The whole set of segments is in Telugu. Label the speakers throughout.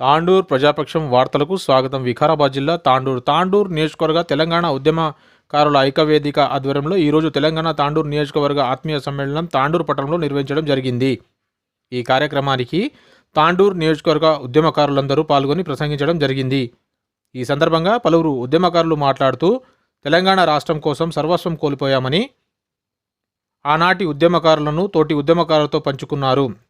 Speaker 1: తాండూర్ ప్రజాపక్షం వార్తలకు స్వాగతం. వికారాబాద్ జిల్లా తాండూర్. తాండూర్ నియోజకవర్గ తెలంగాణ ఉద్యమకారుల ఐక్యవేదిక ఆధ్వర్యంలో ఈరోజు తెలంగాణ తాండూర్ నియోజకవర్గ ఆత్మీయ సమ్మేళనం తాండూర్ పట్టణంలో నిర్వహించడం జరిగింది. ఈ కార్యక్రమానికి తాండూర్ నియోజకవర్గ ఉద్యమకారులందరూ పాల్గొని ప్రసంగించడం జరిగింది. ఈ సందర్భంగా పలువురు ఉద్యమకారులు మాట్లాడుతూ తెలంగాణ రాష్ట్రం కోసం సర్వస్వం కోల్పోయామని ఆనాటి ఉద్యమకారులను తోటి ఉద్యమకారులతో పంచుకున్నారు.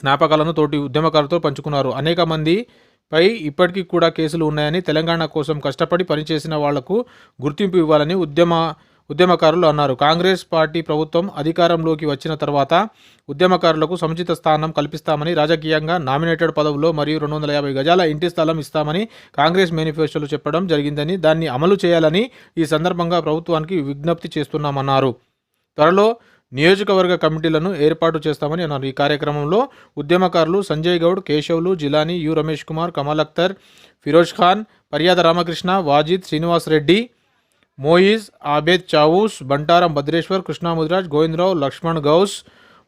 Speaker 1: జ్ఞాపకాలను తోటి ఉద్యమకారులతో పంచుకున్నారు. అనేక మంది పై ఇప్పటికీ కూడా కేసులు ఉన్నాయని తెలంగాణ కోసం కష్టపడి పనిచేసిన వాళ్ళకు గుర్తింపు ఇవ్వాలని ఉద్యమ ఉద్యమకారులు అన్నారు. కాంగ్రెస్ పార్టీ ప్రభుత్వం అధికారంలోకి వచ్చిన తర్వాత ఉద్యమకారులకు సముచిత స్థానం కల్పిస్తామని రాజకీయంగా నామినేటెడ్ పదవులో మరియు రెండు వందల యాభై గజాల ఇంటి స్థలం ఇస్తామని కాంగ్రెస్ మేనిఫెస్టోలో చెప్పడం జరిగిందని దాన్ని అమలు చేయాలని ఈ సందర్భంగా ప్రభుత్వానికి విజ్ఞప్తి చేస్తున్నామన్నారు. త్వరలో నియోజకవర్గ కమిటీలను ఏర్పాటు చేస్తామని అన్నారు. ఈ కార్యక్రమంలో ఉద్యమకారులు Sanjay Goud Keshavulu Jilani U Ramesh Kumar Kamal Akhtar Feroz Khan Paryada Ramakrishna Wajid Srinivas Reddy Moiz Abed Chavus Bantaram Bhadreshwar Krishna Mudiraj Govindarao Laxman Gous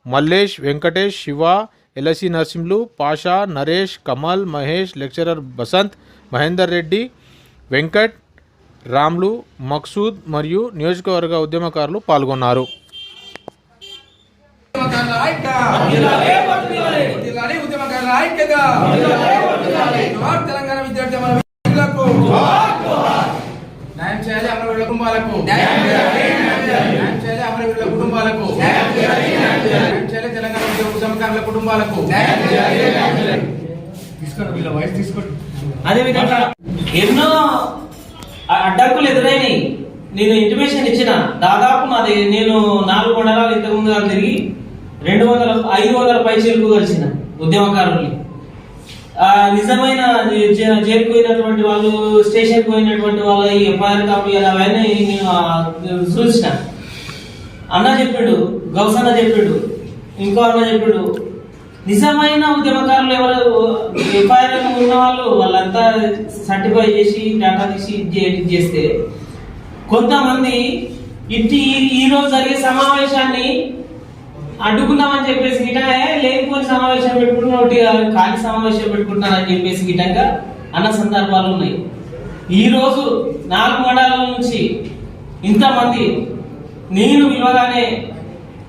Speaker 1: Mallesh Venkatesh Shiva LSC Narasimhulu Pasha Naresh Kamal Mahesh lecturer Basanth Mahender Reddy Venkat Ramulu Maqsood మరియు నియోజకవర్గ ఉద్యమకారులు పాల్గొన్నారు.
Speaker 2: ఉద్యమకారుల ఐక్యత వర్ధిల్లాలి ఉద్యమకారుల ఐక్యత జోహార్ తెలంగాణ విద్యార్థి మన విద్యార్థులకు. న్యాయం చేయాలి అమరవీరుల కుటుంబాలకు. న్యాయం చేయాలి అమరవీరుల కుటుంబాలకు. న్యాయం చేయాలి తెలంగాణ ఉద్యమకారుల కుటుంబాలకు. తీసుకోండి వీళ్ళ వయసు తీసుకోండి.
Speaker 3: అదేవిధంగా ఎన్నో అడ్డంకులు ఎదురైనాయి. నేను ఇంటిమేషన్ ఇచ్చిన. దాదాపు నాది నేను నాలుగు మండలాలు ఇంతకు ముందు తిరిగి రెండు వందల ఐదు వందల పైచీలకు కలిసిన ఉద్యమకారుల్ని. ఆ, నిజమైన జే- పోయినటువంటి వాళ్ళు స్టేషన్కి పోయినటువంటి వాళ్ళ ఈ ఎఫ్ఐఆర్ కాపీ అవన్నీ నేను చూసిన అన్న చెప్పాడు గౌసన్న చెప్పాడు ఇంకో అన్న చెప్పాడు నిజమైన ఉద్యమకారులు ఎవరు? ఎఫ్ఐఆర్ ఉన్న వాళ్ళు వాళ్ళంతా సర్టిఫై చేసి డేటా తీసి చేస్తే కొంతమంది ఇట్టి ఈ రోజు జరిగే సమావేశాన్ని అడ్డుకున్నామని చెప్పేసి గిటే "ఏ, లేనిపోని సమావేశం పెట్టుకుంటున్నా ఒకటి ఖాళీ సమావేశం పెట్టుకుంటున్నానని చెప్పేసి గిటంగా అన్న సందర్భాలు ఉన్నాయి. ఈ రోజు నాలుగు మండలాల నుంచి ఇంతమంది నేను విలువగానే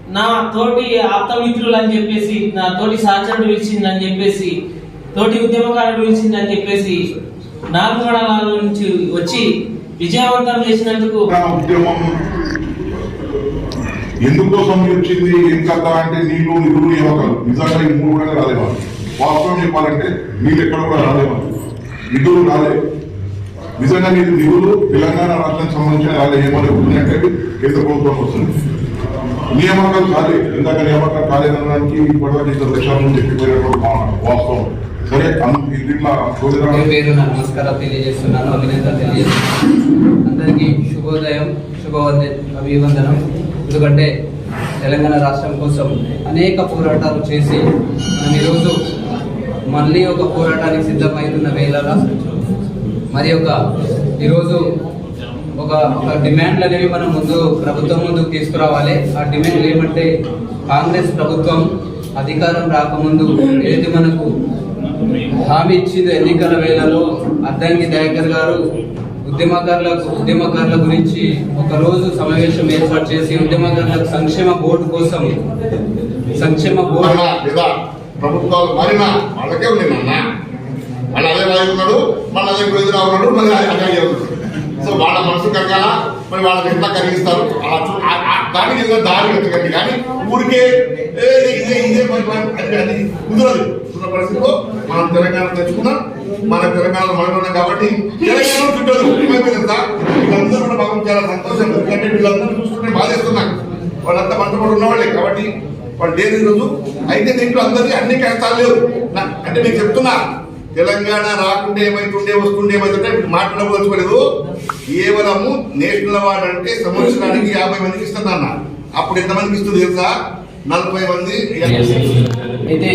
Speaker 3: నా తోటి ఆప్తమిత్రులు అని చెప్పేసి నా తోటి సహచరుడు పిలిచింది అని చెప్పేసి తోటి ఉద్యమకారుడు పిలిచింది అని చెప్పేసి నాలుగు మండలాల నుంచి వచ్చి విజయవంతం చేసినందుకు
Speaker 4: ఉద్యమం ఎందుకోసం వచ్చింది ఏం కథ అంటే నీళ్ళు నిధులు ఏమకలు నిజంగా ఈ మూడు కూడా రాలేవాళ్ళు వాస్తవం చెప్పాలంటే నీళ్ళు ఎక్కడ కూడా రాలేవాళ్ళు నిధులు రాలే. నిజంగా నీకు నిధులు తెలంగాణ రాష్ట్రానికి సంబంధించిన రాలే ఏమని ఉన్నాయంటే కేంద్ర ప్రభుత్వం వస్తుంది. నియామకాలు కాలే ఇందాక నియామకాలు కాలేదనడానికి ఇప్పటివరకు ఇంత దశాలను చెప్పిపోయినటువంటి వాస్తవం. సరే
Speaker 5: పేరు
Speaker 4: సోదరుడు
Speaker 5: తెలియజేస్తున్నాను అభినందన తెలియజేస్తున్నాను. అందరికీ శుభోదయం శుభవంద అభివందనం. ఎందుకంటే తెలంగాణ రాష్ట్రం కోసం అనేక పోరాటాలు చేసి మనం ఈరోజు మళ్ళీ ఒక పోరాటానికి సిద్ధమవుతున్న వేళ మరి ఒక ఈరోజు ఒక ఒక డిమాండ్లు అనేవి మనం ముందు ప్రభుత్వం ముందుకు తీసుకురావాలి. ఆ డిమాండ్లు ఏమంటే కాంగ్రెస్ ప్రభుత్వం అధికారం రాకముందు ఏది మనకు హామీ ఇచ్చింది ఎన్నికల వేళలో అద్దంకి దయాకర్ గారు ఉద్యమకారులకు ఉద్యమకారుల గురించి ఒకరోజు సమావేశం ఏర్పాటు చేసి ఉద్యమకారులకు సంక్షేమ బోర్డు కోసం సంక్షేమ బోర్డు
Speaker 6: లేదా ప్రభుత్వాలు మారినా వాళ్ళకే ఉంది నాన్న అదే వాయి మళ్ళీ అదే మళ్ళీ అదే సో వాళ్ళ మనసు కరగాల మరి వాళ్ళకి ఎంత కలిగిస్తారు దానికి ఏదో దారి వెతకండి కానీ ఊరికే ఇదే ఇదే కుదరదు పరిస్థితిలో మనం తెలంగాణ తెచ్చుకున్నాం మన తెలంగాణలో మనం కాబట్టి తెలంగాణ చుట్టూ ఏమైపోయిందా వీళ్ళందరూ కూడా పాపం చాలా సంతోషం. ఎందుకంటే వీళ్ళందరూ చూస్తుంటే బాధేస్తున్నారు. వాళ్ళంతా మనతో కూడా ఉన్నవాళ్ళే కాబట్టి వాళ్ళు లేదు ఈరోజు. అయితే దీంట్లో అందరికీ అన్ని కష్టాలు లేవు. అంటే నేను చెప్తున్నా తెలంగాణ రాకుంటే ఏమైతుండే వస్తుండే ఏమైతుంటే మాట్లాడవలసుకోలేదు కేవలము నేషనల్ అవార్డు అంటే సంవత్సరానికి యాభై మందికి ఇస్తుంది అన్న. అప్పుడు ఎంతమందికి ఇస్తుంది తెలుసా? నలభై మంది.
Speaker 5: అయితే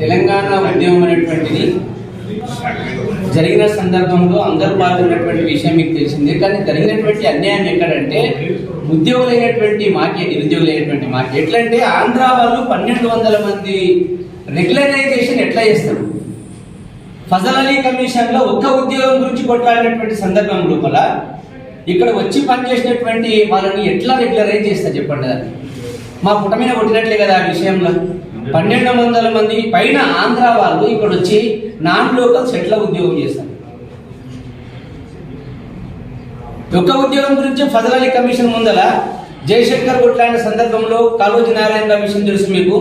Speaker 5: తెలంగాణ ఉద్యమం అనేటువంటిది జరిగిన సందర్భంలో అందరూ పాల్గొన్నటువంటి విషయం మీకు తెలిసిందే. కానీ జరిగినటువంటి అన్యాయం ఎక్కడంటే ఉద్యోగులైనటువంటి మాకే నిరుద్యోగులైనటువంటి మాకే. ఎట్లా ఎట్లంటే ఆంధ్ర వాళ్ళు పన్నెండు వందల మంది రెగ్యులరైజేషన్ ఎట్లా చేస్తారు? ఫజల్ అలీ కమిషన్లో ఒక్క ఉద్యోగం గురించి కొట్లాడినటువంటి సందర్భం లోపల ఇక్కడ వచ్చి పనిచేసినటువంటి వాళ్ళని ఎట్లా రెగ్యులరైజ్ చేస్తారు చెప్పండి దాన్ని? మా పుట్ట మీద కొట్టినట్లే కదా ఆ విషయంలో. పన్నెండు వందల మంది పైన ఆంధ్ర వాళ్ళు ఇక్కడ వచ్చి నాన్ లోకల్ సెట్ల ఉద్యోగం చేస్తారు? యొక్క ఉద్యోగం గురించి ఫజల్ అలీ కమిషన్ ముందల జయశంకర్ కొట్లాడిన సందర్భంలో కాళోజీ నారాయణ కమిషన్ తెలుసు మీకు.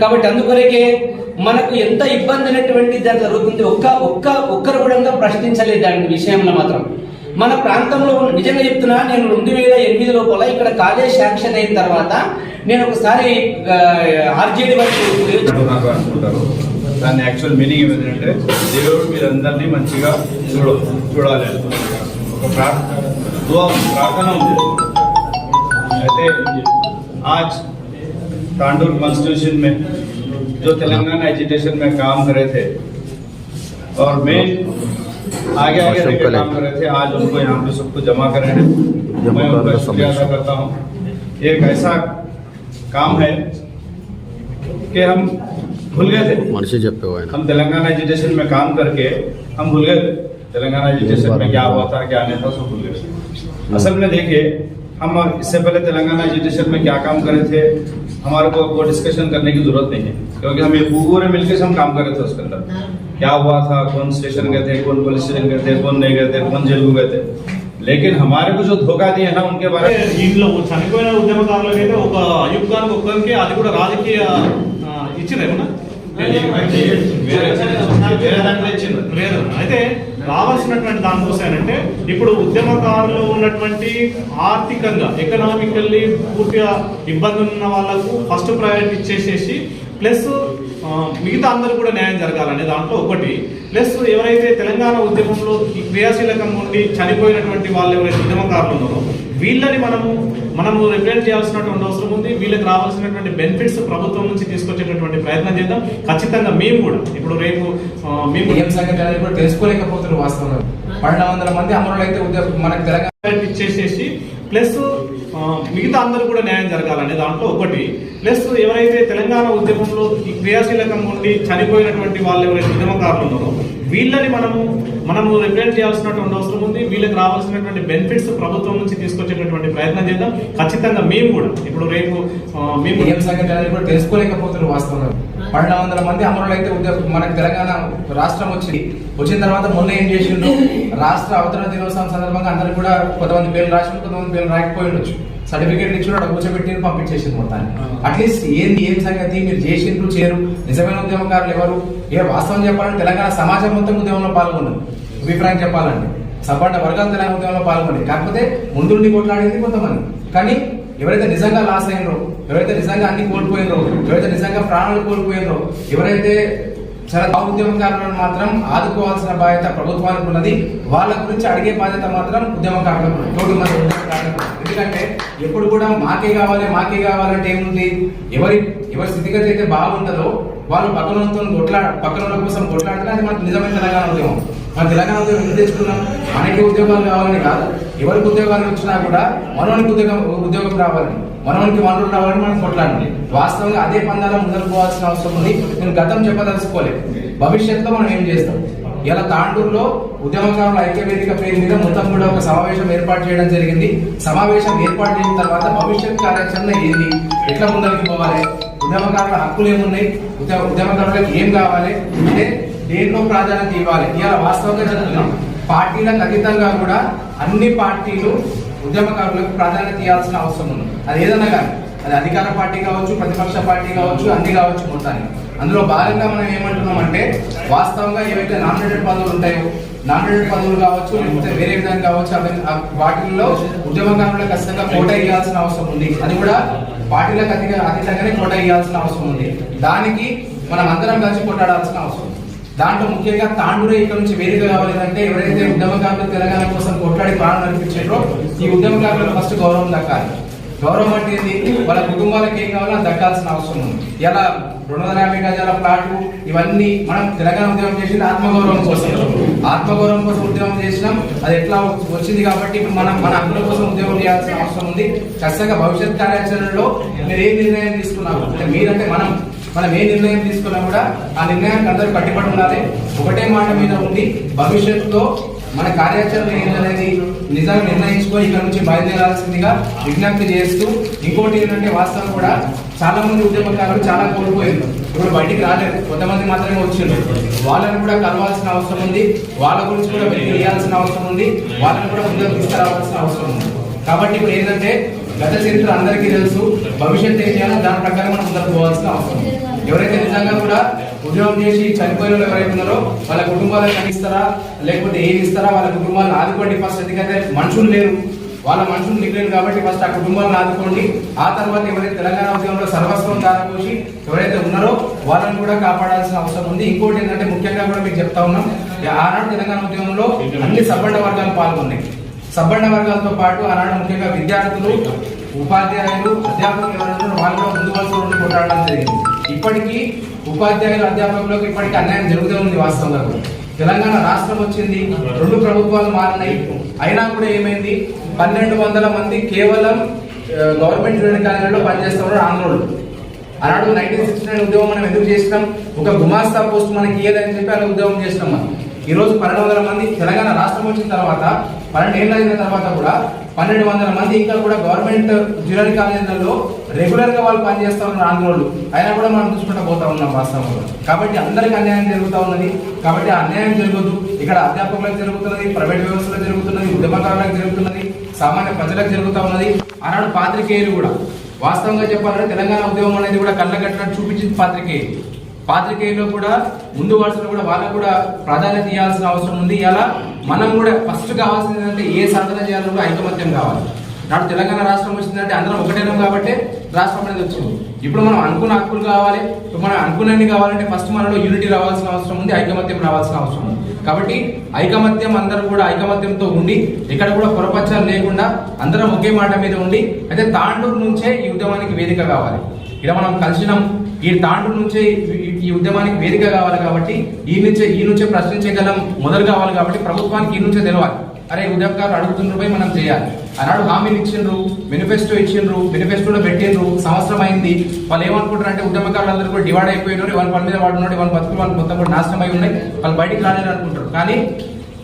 Speaker 5: కాబట్టి అందుకొరకే మనకు ఎంత ఇబ్బంది అనేటువంటి దాంట్లో జరుగుతుంది. ఒక్క ఒక్క ఒక్కరు కూడా ప్రశ్నించలేదు దాని విషయంలో మాత్రం. మన ప్రాంతంలో ఉన్న- నిజంగా చెప్తున్నా నేను రెండు వేల ఎనిమిది లోపల ఇక్కడ కాలేజ్ శాంక్షన్ అయిన తర్వాత నేను ఒకసారి ఆర్జేడి వరకు
Speaker 7: నాకు అనుకుంటారు దాని యాక్చువల్ మీనింగ్ ఏమిటంటే దేవుడు మీరందరినీ మంచిగా చూడ చూడాలి అని. ఒక ప్రార్- దువా ప్రార్థన ఉంది అయితే आज तांडुर कॉन्स्टिट्यूशन में जो तेलंगाना एजुटेशन में काम कर रहे थे और मेन आगे आगे काम कर रहे थे आज उनको यहाँ पे सबको जमा कर रहे हैं। मैं उनका शुक्रिया अदा करता हूँ। एक ऐसा काम है कि हम भूल गए थे। हम तेलंगाना एजुटेशन में काम करके हम भूल गए तेलंगाना एजुटेशन में क्या हुआ था क्या नहीं था सब भूल गए असल में देखिए हम इससे पहले तेलंगाना एजुटेशन में क्या काम करे थे हमारे को डिस्कशन करने की ज़रूरत नहीं है। क्योंकि हम ये पूरे मिलकर हम काम कर रहे थे उसके अंदर। क्या हुआ था कौन स्टेशन गए थे कौन पुलिस स्टेशन गए थे कौन नहीं गए थे कौन जेल को गए थे लेकिन हमारे को जो धोखा दिया ना उनके बारे में
Speaker 8: దీంట్లో చనిపోయిన ఉద్యమకారులకి అయితే ఒక అయుగానికి ఒక్కరికి అది కూడా రాజకీయ ఆ, ఇచ్చిర్రు ఏమన్నా
Speaker 7: వేరే వేరే దాంట్లో ఇచ్చిండ్రు.
Speaker 8: లేదు అయితే రావాల్సినటువంటి దానికోసం ఏంటంటే ఇప్పుడు ఉద్యమకారులు ఉన్నటువంటి ఆర్థికంగా ఎకనామికల్లీ పూర్తిగా ఇబ్బంది ఉన్న వాళ్ళకు ఫస్ట్ ప్రయారిటీ ఇచ్చేసేసి ప్లస్ ఆ, మిగతా అందరూ కూడా న్యాయం జరగాలనే దాంట్లో ఒకటి. ప్లస్ ఎవరైతే తెలంగాణ ఉద్యమంలో ఈ క్రియాశీలకంగా ఉండి చనిపోయినటువంటి వాళ్ళు ఎవరైతే ఉద్యమకారులు ఉన్నారో వీళ్ళని మనము మనము రిప్రజెంట్ చేయాల్సినటువంటి అవసరం ఉంది. వీళ్ళకి రావాల్సినటువంటి బెనిఫిట్స్ ప్రభుత్వం నుంచి తీసుకొచ్చేటటువంటి ప్రయత్నం చేద్దాం. ఖచ్చితంగా మేము కూడా ఇప్పుడు రేపు మేము
Speaker 2: ఏం సంగతి కూడా తెలుసుకోలేకపోతున్నారు వాస్తవంగా. పన్నెండు వందల మంది అమరులు అయితే ఉద్యోగం మనకు తెలంగాణ
Speaker 8: ఇచ్చేసేసి ప్లస్ మిగతా అందరూ కూడా న్యాయం జరగాలనే దాంట్లో ఒకటి ప్లస్ ఎవరైతే తెలంగాణ ఉద్యమంలో ఈ క్రియాశీలకంగా ఉండి చనిపోయినటువంటి వాళ్ళు ఎవరైతే ఉద్యమకారులు ఉన్నారో వీళ్ళని మనము మనము రిప్రజెంట్ చేయాల్సినటువంటి అవసరం ఉంది. వీళ్ళకి రావాల్సినటువంటి బెనిఫిట్స్ ప్రభుత్వం నుంచి తీసుకొచ్చేటటువంటి ప్రయత్నం చేద్దాం. ఖచ్చితంగా మేము కూడా ఇప్పుడు రేపు మేము
Speaker 2: ఏం సంగతి అనేది కూడా తెలుసుకోలేకపోతున్నారు వాస్తవంగా. పన్నెండు వందల మంది అమరులు అయితే ఉద్యోగం మనకు తెలంగాణ రాష్ట్రం వచ్చింది వచ్చిన తర్వాత మొన్న ఏం చేసిండ్రు? రాష్ట్ర అవతరణ దినోత్సవం సందర్భంగా అందరికి కూడా కొంతమంది పేర్లు రాసిండ్రు కొంతమంది పేర్లు రాకపోయి ఉండొచ్చు. సర్టిఫికేట్ ఇచ్చి అక్కడ కూర్చోబెట్టి పంపించేసింది మొత్తాన్ని. అట్లీస్ట్ ఏంది ఏం సంగతి మీరు చేసిండ్రు చేరు నిజమైన ఉద్యమకారులు ఎవరు? ఏ వాస్తవం చెప్పాలంటే తెలంగాణ సమాజం మొత్తం ఉద్యమంలో పాల్గొన్నారు అభిప్రాయం చెప్పాలంటే. సపండ వర్గాలు తెలంగాణ ఉద్యమంలో పాల్గొని కాకపోతే ముందుండి కొట్లాడింది కొంతమంది. కానీ ఎవరైతే నిజంగా లాస్ అయినరో ఎవరైతే నిజంగా అన్ని కోల్పోయినరో ఎవరైతే నిజంగా ప్రాణాలు కోల్పోయినరో ఎవరైతే చాలా ఆ ఉద్యమకారులను మాత్రం ఆదుకోవాల్సిన బాధ్యత ప్రభుత్వానికి ఉన్నది. వాళ్ళ గురించి అడిగే బాధ్యత మాత్రం ఉద్యమకారులకు ఉన్నది. తోటి మంది ఉద్యమకారులకు ఎందుకంటే ఎప్పుడు కూడా మాకే కావాలి మాకే కావాలంటే ఏముంది? ఎవరి ఎవరి స్థితిగతి అయితే బాగుంటుందో వాళ్ళు పక్కనతో కొట్లా పక్కన వాళ్ళ కోసం కొట్లాడితే అది మనకు నిజమైన తెలంగాణ ఉద్యమం. మన తెలంగాణ ఉద్యమం ఎందుకు తెచ్చుకున్నాం? మనకి ఉద్యోగాలు కావాలని కాదు. ఎవరికి ఉద్యోగాలు వచ్చినా కూడా మనవానికి ఉద్యోగం ఉద్యోగం రావాలని మనవానికి వనరులు రావాలని మనం కొట్లాడాలి వాస్తవంగా అదే పందాల ముందరకు పోవాల్సిన అవసరం ఉంది. నేను గతం చెప్పదలుచుకోలేదు. భవిష్యత్తులో మనం ఏం చేస్తాం? ఇలా తాండూరులో ఉద్యమకారుల ఐక్యవేదిక పేరు మీద మొత్తం కూడా ఒక సమావేశం ఏర్పాటు చేయడం జరిగింది. సమావేశం ఏర్పాటు చేసిన తర్వాత భవిష్యత్ కార్యాచరణ ఏంది ఎట్లా ముందరికి పోవాలి? ఉద్యమకారుల హక్కులు ఏమున్నాయి? ఉద్యమ ఉద్యమకారులకు ఏం కావాలి? అంటే దేంట్లో ప్రాధాన్యత ఇవ్వాలి? ఇలా వాస్తవంగా చెప్తున్నాం పార్టీలకు అతీతంగా కూడా అన్ని పార్టీలు ఉద్యమకారులకు ప్రాధాన్యత ఇవ్వాల్సిన అవసరం ఉంది అది ఏదన్నా కానీ. అది అధికార పార్టీ కావచ్చు ప్రతిపక్ష పార్టీ కావచ్చు అన్ని కావచ్చు మొత్తానికి. అందులో భాగంగా మనం ఏమంటున్నాం అంటే వాస్తవంగా ఏవైతే నామినేటెడ్ పదవులు ఉంటాయో నామినేటెడ్ పదవులు కావచ్చు లేకపోతే వేరే విధంగా కావచ్చు అవి వాటిల్లో ఉద్యమకారులకు ఖచ్చితంగా కోట ఇవ్వాల్సిన అవసరం ఉంది. అది కూడా పార్టీలకు అతిగా అతీతంగానే కోట ఇవ్వాల్సిన అవసరం ఉంది. దానికి మనం అందరం కలిసి కొట్టాడాల్సిన అవసరం ఉంది. దాంట్లో ముఖ్యంగా తాండూరే ఇక్కడ నుంచి వేదిక కావాలంటే ఎవరైతే ఉద్యమకారులు తెలంగాణ కోసం కొట్లాడి ప్రాణం నడిపించారో ఈ ఉద్యమకారులకు ఫస్ట్ గౌరవం దక్కాలి. గౌరవం అంటే వాళ్ళ కుటుంబాలకు ఏం కావాలో దక్కాల్సిన అవసరం ఉంది. ఇలా రెండు వందల యాభై గజాల ప్లాట్లు ఇవన్నీ మనం తెలంగాణ ఉద్యమం చేసింది ఆత్మగౌరవం కోసం. ఆత్మగౌరవం కోసం ఉద్యమం చేసినాం అది ఎట్లా వచ్చింది కాబట్టి ఇప్పుడు మనం మన హక్కుల కోసం ఉద్యమం చేయాల్సిన అవసరం ఉంది. ఖచ్చితంగా భవిష్యత్ కార్యాచరణలో మీరు ఏం నిర్ణయం తీసుకున్నారు? అంటే మీరంటే మనం. మనం ఏ నిర్ణయం తీసుకున్నా కూడా ఆ నిర్ణయానికి అందరూ కట్టుబడి ఉండాలి. ఒకటే మాట మీద ఉండి భవిష్యత్తులో మన కార్యాచరణ ఏంటనేది నిజంగా నిర్ణయించుకొని ఇక్కడ నుంచి బయలుదేరాల్సిందిగా విజ్ఞప్తి చేస్తూ ఇంకోటి ఏంటంటే వాస్తవం కూడా చాలా మంది ఉద్యమకారులు చాలా కోల్పోయారు. ఇప్పుడు బయటికి రాలేదు. కొంతమంది మాత్రమే వచ్చిండ్రు. వాళ్ళని కూడా కలవాల్సిన అవసరం ఉంది. వాళ్ళ గురించి కూడా వెలికి తీయాల్సిన అవసరం ఉంది. వాళ్ళని కూడా ముందుకు తీసుకురావాల్సిన అవసరం ఉంది. కాబట్టి ఇప్పుడు ఏంటంటే గత చరిత్ర అందరికీ తెలుసు. భవిష్యత్తు ఏం చేయాలో దాని ప్రకారం మనం ముందుకు పోవాల్సిన అవసరం. ఉంది. ఎవరైతే నిజంగా కూడా ఉద్యోగం చేసి చనిపోయిన వాళ్ళు ఎవరైతే ఉన్నారో వాళ్ళ కుటుంబాలకు కనిస్తారా లేకపోతే ఏమి ఇస్తారా? వాళ్ళ కుటుంబాలను ఆదుకోండి. ఫస్ట్ ఎందుకంటే మనుషులు లేరు. వాళ్ళ మనుషులు మిగిలిన కాబట్టి ఫస్ట్ ఆ కుటుంబాలను ఆదుకోండి. ఆ తర్వాత ఎవరైతే తెలంగాణ ఉద్యమంలో సర్వస్వం దారపోసి ఎవరైతే ఉన్నారో వాళ్ళని కూడా కాపాడాల్సిన అవసరం ఉంది. ఇంకోటి ఏంటంటే ముఖ్యంగా కూడా మీకు చెప్తా ఉన్నాం. ఆనాడు తెలంగాణ ఉద్యమంలో అన్ని సబ్బండ వర్గాలు పాల్గొన్నాయి. సబ్బర్ణ వర్గాలతో పాటు ఆనాడు ముఖ్యంగా విద్యార్థులు ఉపాధ్యాయులు అధ్యాపకులు ఎవరైనా వాళ్ళు ముందు ఉండి కొట్లాడడం జరిగింది. ఇప్పటికీ ఉపాధ్యాయులు అధ్యాపకులకు ఇప్పటికీ అన్యాయం జరుగుతూ ఉంది వాస్తవంలో తెలంగాణ రాష్ట్రం వచ్చింది రెండు ప్రభుత్వాలు మారినాయి. అయినా కూడా ఏమైంది? పన్నెండు వందల మంది కేవలం గవర్నమెంట్ రెండు కాలేజీలో పనిచేస్తున్నారు ఆంధ్రోళ్ళు. ఆనాడు నైన్టీన్ సిక్స్టీ నైన్ ఉద్యోగం మనం ఎందుకు చేసినాం? ఒక గుమాస్తా పోస్ట్ మనకి ఇయ్యదని చెప్పి అలా ఉద్యోగం చేసినాం మనం. ఈరోజు పన్నెండు వందల మంది తెలంగాణ రాష్ట్రం వచ్చిన తర్వాత పన్నెండు ఏళ్ళు అయిన తర్వాత కూడా పన్నెండు వందల మంది ఇంకా కూడా గవర్నమెంట్ జూనియర్ కాలేజీలలో రెగ్యులర్గా వాళ్ళు పనిచేస్తా ఉన్నారు ఆంధ్రోళ్ళు. అయినా కూడా మనం చూసుకుంటూ పోతా ఉన్నాం వాస్తవంలో కాబట్టి అందరికీ అన్యాయం జరుగుతూ ఉన్నది. కాబట్టి ఆ అన్యాయం జరగదు. ఇక్కడ అధ్యాపకులకు జరుగుతున్నది ప్రైవేట్ వ్యవస్థలో జరుగుతున్నది ఉద్యమకారులకు జరుగుతున్నది సామాన్య ప్రజలకు జరుగుతూ ఉన్నది. ఆనాడు పాత్రికేయులు కూడా వాస్తవంగా చెప్పాలంటే తెలంగాణ ఉద్యమం అనేది కూడా కళ్ళగట్టినట్టు చూపించింది పాత్రికేయులు. పాత్రికేయులు కూడా ముందు వరుసలో కూడా వాళ్ళకు కూడా ప్రాధాన్యత ఇవ్వాల్సిన అవసరం ఉంది. ఇలా మనం కూడా ఫస్ట్ కావాల్సింది ఏంటంటే ఏ సాధన చేయాలో కూడా ఐకమత్యం కావాలి. నాడు తెలంగాణ రాష్ట్రం వచ్చిందంటే అందరం ఒకటేనం కాబట్టి రాష్ట్రం అనేది వచ్చింది. ఇప్పుడు మనం అనుకున్న హక్కులు కావాలి ఇప్పుడు మనం అనుకున్నవి కావాలంటే ఫస్ట్ మనలో యూనిటీ రావాల్సిన అవసరం ఉంది ఐకమత్యం రావాల్సిన అవసరం ఉంది. కాబట్టి ఐకమత్యం అందరూ కూడా ఐకమత్యంతో ఉండి ఇక్కడ కూడా పొరపచ్చాలు లేకుండా అందరం ఒకే మాట మీద ఉండి అయితే తాండూరు నుంచే ఈ ఉద్యమానికి వేదిక కావాలి. ఇలా మనం కలిసినాం ఈ తాండ్రు నుంచే ఈ- ఉద్యమానికి వేదిక కావాలి కాబట్టి ఈ నుంచే ఈ నుంచే ప్రశ్నించగలం మొదలు కావాలి కాబట్టి ప్రభుత్వానికి ఈ నుంచే తెలియాలి అరే ఉద్యమకారులు అడుగుతున్నారు పోయి మనం చేయాలి. ఆనాడు హామీలు ఇచ్చిండ్రు మేనిఫెస్టో ఇచ్చిండ్రు మేనిఫెస్టోలో పెట్టిండ్రు సంవత్సరం అయింది వాళ్ళు ఏమనుకుంటారు అంటే ఉద్యమకారులు అందరూ కూడా డివైడ్ అయిపోయినారు వాళ్ళ పని మీద వాడున్నాడు వాళ్ళ బతుకులు వాళ్ళు మొత్తం కూడా నాశనం అయి ఉన్నాయి వాళ్ళు బయటికి రాలేరు అనుకుంటారు. కానీ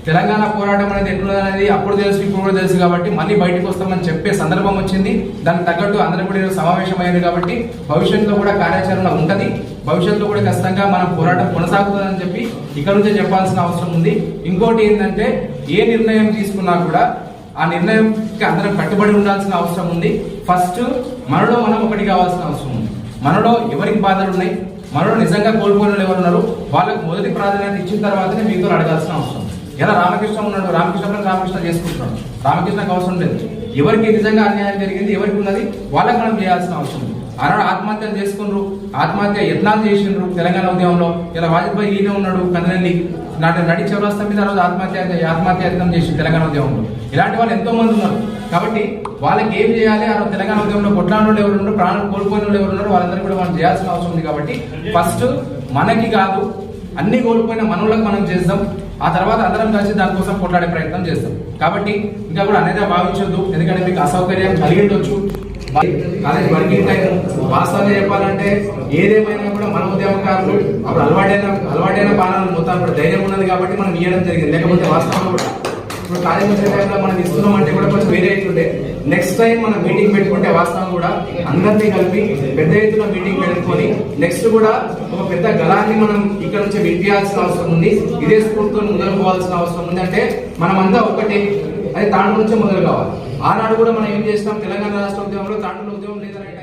Speaker 2: తెలంగాణ పోరాటం అనేది ఎట్లున్నది అనేది అప్పుడు తెలుసు ఇప్పుడు కూడా తెలుసు కాబట్టి మళ్ళీ బయటకు వస్తామని చెప్పే సందర్భం వచ్చింది. దానికి తగ్గట్టు అందరూ కూడా సమావేశం అయ్యారు కాబట్టి భవిష్యత్తులో కూడా కార్యాచరణ ఉంటుంది. భవిష్యత్తులో కూడా ఖచ్చితంగా మనం పోరాటం కొనసాగుతుందని చెప్పి ఇక్కడ నుంచే చెప్పాల్సిన అవసరం ఉంది. ఇంకోటి ఏంటంటే ఏ నిర్ణయం తీసుకున్నా కూడా ఆ నిర్ణయంకి అందరం కట్టుబడి ఉండాల్సిన అవసరం ఉంది. ఫస్ట్ మనలో మనం ఒకటి కావాల్సిన అవసరం ఉంది. మనలో ఎవరికి బాధలు ఉన్నాయి? మనలో నిజంగా కోల్పోయిన ఎవరున్నారు? ఎవరు ఉన్నారు వాళ్ళకు మొదటి ప్రాధాన్యత ఇచ్చిన తర్వాతనే మీతో అడగాల్సిన అవసరం ఎలా రామకృష్ణ ఉన్నాడు? రామకృష్ణ రామకృష్ణ చేసుకుంటున్నాడు. రామకృష్ణకు అవసరం లేదు. ఎవరికి నిజంగా అన్యాయం జరిగింది ఎవరికి ఉన్నది? వాళ్ళకి మనం చేయాల్సిన అవసరం ఉంది. ఆనాడు ఆత్మహత్యలు చేసుకున్నారు. ఆత్మహత్య యత్నాలు చేసిండ్రు తెలంగాణ ఉద్యమంలో. ఇలా వాజ్పేయి ఈయనే ఉన్నాడు కన్నెల్లి. నాటి నడి చౌరాస్తా మీద రోజు ఆత్మహత్య ఆత్మహత్య యత్నం చేసి తెలంగాణ ఉద్యమంలో. ఇలాంటి వాళ్ళు ఎంతో మంది ఉన్నారు. కాబట్టి వాళ్ళకి ఏం చేయాలి? ఆ తెలంగాణ ఉద్యమంలో కొట్లాడు ఎవరు ఉన్నారు ప్రాణం కోల్పోయిన వాళ్ళు ఎవరు ఉన్నారు వాళ్ళందరూ కూడా మనం చేయాల్సిన అవసరం ఉంది కాబట్టి ఫస్ట్ మనకి కాదు అన్ని కోల్పోయిన మనవులకు మనం చేస్తాం ఆ తర్వాత అందరం కలిసి దానికోసం కొట్లాడే ప్రయత్నం చేస్తాం కాబట్టి ఇంకా కూడా అనేది భావించొద్దు. ఎందుకంటే మీకు అసౌకర్యం కలిగి ఉండొచ్చు. కాలేజ్ వర్కింగ్ టైం వాస్తవంగా చెప్పాలంటే ఏదేమైనా కూడా మన ఉద్యమకారులు అప్పుడు అలవాటైన అలవాటైన బాణాలు మొత్తం ధైర్యం ఉన్నది కాబట్టి మనం ఇవ్వడం జరిగింది. లేకపోతే వాస్తవంగా కూడా ఇప్పుడు కాలేజ్ వచ్చే టైంలో మనం ఇస్తున్నాం అంటే కూడా కొంచెం వేరే అవుతుండే నెక్స్ట్ టైం మనం మీటింగ్ పెట్టుకుంటే వాస్తవం కూడా అందరినీ కలిపి పెద్ద ఎత్తున మీటింగ్ పెట్టుకొని నెక్స్ట్ కూడా ఒక పెద్ద గలాన్ని మనం ఇక్కడ నుంచి విడిపించాల్సిన అవసరం ఉంది. ఇదే స్ఫూర్తితో ముందుకు పోవాల్సిన అవసరం ఉంది. అంటే మనమంతా ఒక్కటే. అది తాండూ నుంచే మొదలు కావాలి. ఆనాడు కూడా మనం ఏం చేస్తాం? తెలంగాణ రాష్ట్ర ఉద్యమంలో తాండూలో ఉద్యమం లేదని